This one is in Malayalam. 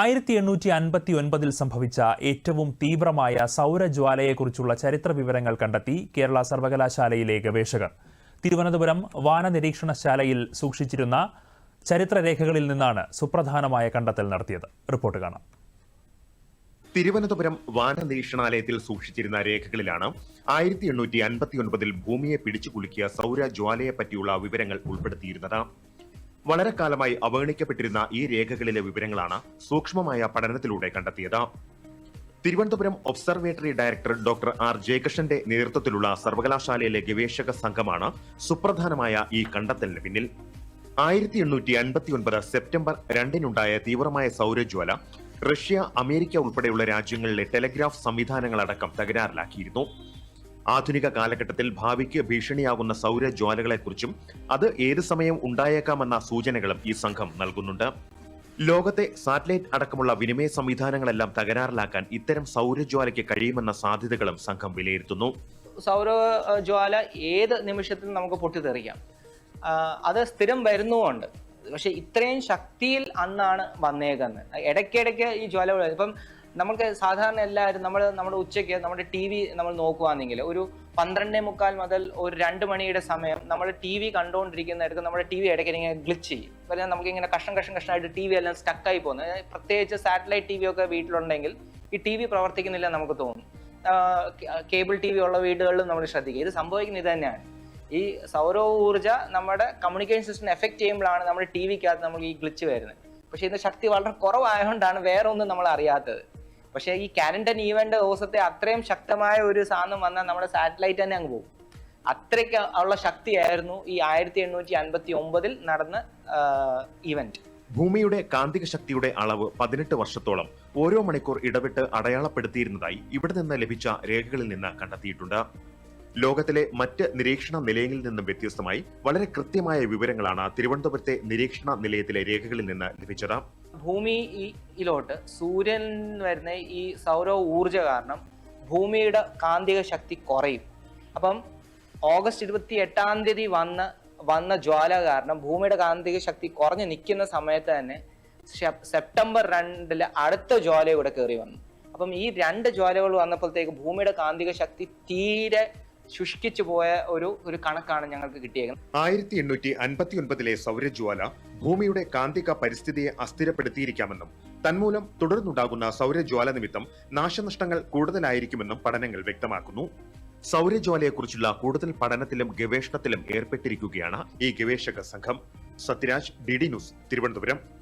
ആയിരത്തി എണ്ണൂറ്റി അൻപത്തി ഒൻപതിൽ സംഭവിച്ച ഏറ്റവും തീവ്രമായ സൗരജ്വാലയെക്കുറിച്ചുള്ള ചരിത്ര വിവരങ്ങൾ കണ്ടെത്തി കേരള സർവകലാശാലയിലെ ഗവേഷകർ. തിരുവനന്തപുരം വാനനിരീക്ഷണശാലയിൽ സൂക്ഷിച്ചിരുന്ന ചരിത്രരേഖകളിൽ നിന്നാണ് സുപ്രധാനമായ കണ്ടെത്തൽ നടത്തിയത്. റിപ്പോർട്ട് കാണാം. തിരുവനന്തപുരം വാനനിരീക്ഷണാലയത്തിൽ സൂക്ഷിച്ചിരുന്ന രേഖകളിലാണ് ആയിരത്തി എണ്ണൂറ്റി അൻപത്തി ഒൻപതിൽ ഭൂമിയെ പിടിച്ചുകുലുക്കിയ സൗര ജ്വാലയെ പറ്റിയുള്ള വിവരങ്ങൾ ഉൾപ്പെടുത്തിയിരുന്നത്. വളരെ കാലമായി അവഗണിക്കപ്പെട്ടിരുന്ന ഈ രേഖകളിലെ വിവരങ്ങളാണ് സൂക്ഷ്മമായ പഠനത്തിലൂടെ കണ്ടെത്തിയത്. Thiruvananthapuram observatory director doctor R ജയകൃഷ്ണന്റെ നേതൃത്വത്തിലുള്ള സർവകലാശാലയിലെ ഗവേഷക സംഘമാണ് സുപ്രധാനമായ ഈ കണ്ടെത്തലിന് പിന്നിൽ. ആയിരത്തി എണ്ണൂറ്റി അൻപത്തി ഒൻപത് സെപ്റ്റംബർ രണ്ടിനുണ്ടായ തീവ്രമായ സൗരജ്വല റഷ്യ അമേരിക്ക ഉൾപ്പെടെയുള്ള രാജ്യങ്ങളിലെ ടെലഗ്രാഫ് സംവിധാനങ്ങളടക്കം തകരാറിലാക്കിയിരുന്നു. ആധുനിക കാലഘട്ടത്തിൽ ഭാവിക്ക് ഭീഷണിയാകുന്ന സൗരജ്വാലകളെക്കുറിച്ചും അത് ഏത് സമയം ഉണ്ടായേക്കാമെന്ന സൂചനകളും ഈ സംഘം നൽകുന്നുണ്ട്. ലോകത്തെ സാറ്റലൈറ്റ് അടക്കമുള്ള വിനിമയ സംവിധാനങ്ങളെല്ലാം തകരാറിലാക്കാൻ ഇത്തരം സൗരജ്വാലയ്ക്ക് കഴിയുമെന്ന സാധ്യതകളും സംഘം വിലയിരുത്തുന്നു. സൗരജ്വാല ഏത് നിമിഷത്തിൽ നമുക്ക് പൊട്ടിത്തെറിക്കാം. അത് സ്ഥിരം വരുന്നുമുണ്ട്. പക്ഷെ ഇത്രയും ശക്തിയിൽ അന്നാണ് വന്നേക്കുന്നത്. ഇടയ്ക്കിടയ്ക്ക് ഈ ജ്വാല. ഇപ്പം നമുക്ക് സാധാരണ എല്ലാവരും നമ്മൾ നമ്മുടെ ഉച്ചയ്ക്ക് നമ്മുടെ ടി വി നമ്മൾ നോക്കുകയാണെങ്കിൽ ഒരു പന്ത്രണ്ടേ മുക്കാൽ മുതൽ ഒരു രണ്ട് മണിയുടെ സമയം നമ്മൾ ടി വി കണ്ടുകൊണ്ടിരിക്കുന്നിടത്ത് നമ്മുടെ ടി വി ഇടയ്ക്ക് ഇങ്ങനെ ഗ്ലിച്ച് ചെയ്യും. പറഞ്ഞാൽ നമുക്ക് ഇങ്ങനെ കഷ്ണം കഷ്ണം കഷ്ണമായിട്ട് ടി വി എല്ലാം സ്റ്റക്കായി പോകുന്നത് പ്രത്യേകിച്ച് സാറ്റലൈറ്റ് ടി വി ഒക്കെ വീട്ടിലുണ്ടെങ്കിൽ ഈ ടി വി പ്രവർത്തിക്കുന്നില്ല നമുക്ക് തോന്നും. കേബിൾ ടി വി ഉള്ള വീടുകളിലും നമ്മൾ ശ്രദ്ധിക്കുക. ഇത് സംഭവിക്കുന്നത് ഇത് തന്നെയാണ്. ഈ സൗരോർജ നമ്മുടെ കമ്മ്യൂണിക്കേഷൻ സിസ്റ്റം എഫക്ട് ചെയ്യുമ്പോഴാണ് നമ്മുടെ ടി വിക്കകത്ത് നമ്മൾ ഈ ഗ്ലിച്ച് വരുന്നത്. പക്ഷേ ഇതിന്റെ ശക്തി വളരെ കുറവായതുകൊണ്ടാണ് വേറെ ഒന്നും നമ്മൾ അറിയാത്തത്. പക്ഷേ ഈ കാരണ്ടൻ ഈവന്റ് ദിവസത്തെ അത്രയും ശക്തമായ ഒരു സാധനം വന്നാൽ നമ്മുടെ സാറ്റലൈറ്റ് തന്നെ അങ്ങ് പോകും. അത്രയ്ക്ക് ഉള്ള ശക്തിയായിരുന്നു ഈ ആയിരത്തി എണ്ണൂറ്റി അൻപത്തി ഒമ്പതിൽ നടന്ന ഇവന്റ് ഭൂമിയുടെ കാന്തിക ശക്തിയുടെ അളവ് പതിനെട്ട് വർഷത്തോളം ഓരോ മണിക്കൂർ ഇടവിട്ട് അടയാളപ്പെടുത്തിയിരുന്നതായി ഇവിടെ നിന്ന് ലഭിച്ച രേഖകളിൽ നിന്ന് കണ്ടെത്തിയിട്ടുണ്ട്. ലോകത്തിലെ മറ്റ് നിരീക്ഷണ നിലയങ്ങളിൽ നിന്നും വ്യത്യസ്തമായി വളരെ കൃത്യമായ വിവരങ്ങളാണ് തിരുവനന്തപുരത്തെ നിരീക്ഷണ നിലയത്തിലെ രേഖകളിൽ നിന്ന് ലഭിച്ചത്. ഭൂമിയിലോട്ട് സൂര്യൻ വരുന്ന ഈ സൗര ഊർജ കാരണം ഭൂമിയുടെ കാന്തിക ശക്തി കുറയും. അപ്പം ഓഗസ്റ്റ് ഇരുപത്തി എട്ടാം തീയതി വന്ന വന്ന ജ്വാല കാരണം ഭൂമിയുടെ കാന്തിക ശക്തി കുറഞ്ഞു നിൽക്കുന്ന സമയത്ത് തന്നെ സെപ്- സെപ്റ്റംബർ രണ്ടിൽ അടുത്ത ജ്വാല ഇവിടെ കയറി വന്നു. അപ്പം ഈ രണ്ട് ജ്വാലകൾ വന്നപ്പോഴത്തേക്ക് ഭൂമിയുടെ കാന്തിക ശക്തി തീരെ ശുഷ്കിച്ചു പോയ ഒരു ഒരു കണക്കാണ് ഞങ്ങൾക്ക് കിട്ടിയേക്കുന്നത്. ആയിരത്തി എണ്ണൂറ്റി അൻപത്തി ഒൻപതിലെ സൗരജ്വാല ഭൂമിയുടെ കാന്തിക പരിസ്ഥിതിയെ അസ്ഥിരപ്പെടുത്തിയിരിക്കാമെന്നും തന്മൂലം തുടർന്നുണ്ടാകുന്ന സൗരജ്വാല നിമിത്തം നാശനഷ്ടങ്ങൾ കൂടുതലായിരിക്കുമെന്നും പഠനങ്ങൾ വ്യക്തമാക്കുന്നു. സൗരജ്വാലയെക്കുറിച്ചുള്ള കൂടുതൽ പഠനത്തിലും ഗവേഷണത്തിലും ഏർപ്പെട്ടിരിക്കുകയാണ് ഈ ഗവേഷക സംഘം. Sathyaraj D news Thiruvananthapuram.